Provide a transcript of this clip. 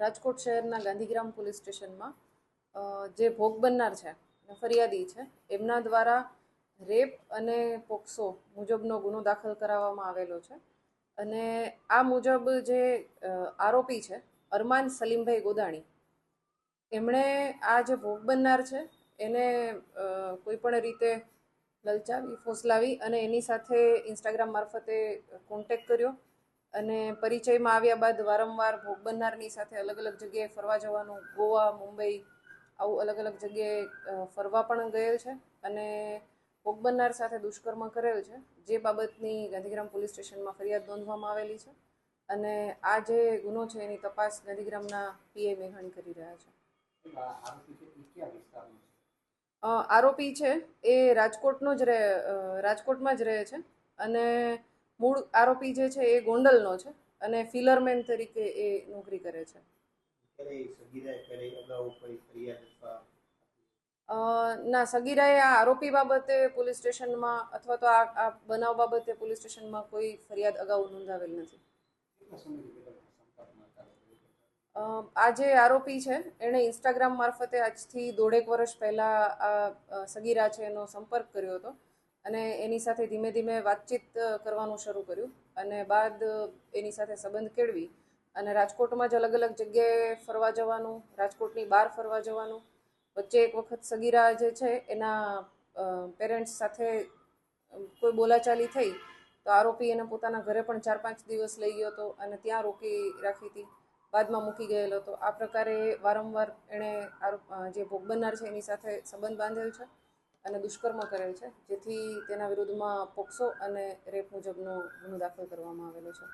રાજકોટ શહેરના ગાંધીગ્રામ પોલીસ સ્ટેશનમાં જે ભોગ બનનાર છે ફરિયાદી છે, એમના દ્વારા રેપ અને પોક્સો મુજબનો ગુનો દાખલ કરાવવામાં આવેલો છે. અને આ મુજબ જે આરોપી છે, અરમાન સલીમભાઈ ગોદાણી, એમણે આ જે ભોગ બનનાર છે, એને કોઈપણ કોઈ પણ રીતે લલચાવી, ફોસલાવી અને એની સાથે ઇન્સ્ટાગ્રામ મારફતે કોન્ટેક કર્યો. અને પરિચયમાં આવ્યા બાદ વારંવાર ભોગ બનનારની સાથે અલગ અલગ જગ્યાએ ફરવા જવાનું, ગોવા, મુંબઈ, આવું અલગ અલગ જગ્યાએ ફરવા પણ ગયેલ છે અને ભોગ બનનાર સાથે દુષ્કર્મ કરેલ છે. જે બાબતની ગાંધીગ્રામ પોલીસ સ્ટેશનમાં ફરિયાદ નોંધવામાં આવેલી છે અને આ જે ગુનો છે એની તપાસ ગાંધીગ્રામના પીઆઈ મેઘાણી કરી રહ્યા છે. આરોપી છે એ રાજકોટનો જ રહે રાજકોટમાં જ રહે છે અને મૂળ આરોપી જે છે એ ગોંડલનો છે અને ફિલરમેન તરીકે એ નોકરી કરે છે. ના સગીરાએ આ આરોપી બાબતે પોલીસ સ્ટેશનમાં અથવા તો આ બનાવ બાબતે પોલીસ સ્ટેશનમાં કોઈ ફરિયાદ અગાઉ નોંધાવેલ નથી. આ જે આરોપી છે એણે ઇન્સ્ટાગ્રામ મારફતે આજથી દોઢેક વર્ષ પહેલાં આ સગીરા છે એનો સંપર્ક કર્યો હતો. અને એની સાથે ધીમે ધીમે વાતચીત કરવાનું શરૂ કર્યું અને બાદ એની સાથે સંબંધ કેળવી અને રાજકોટમાં જ અલગ અલગ જગ્યાએ ફરવા જવાનું, રાજકોટની બહાર ફરવા જવાનું. વચ્ચે એક વખત સગીરા જે છે, એના પેરેન્ટ્સ સાથે કોઈ બોલાચાલી થઈ તો આરોપી એને પોતાના ઘરે પણ ચાર પાંચ દિવસ લઈ ગયો હતો અને ત્યાં રોકી રાખી હતી. બાદમાં મૂકી ગયેલો હતો. આ પ્રકારે વારંવાર એણે આરોપ જે ભોગ બનનાર છે એની સાથે સંબંધ બાંધેલ છે. અને દુષ્કર્મ કરેલ છે, જેથી તેના વિરુદ્ધમાં પોક્સો અને રેપ મુજબનો ગુનો દાખલ કરવામાં આવેલો છે.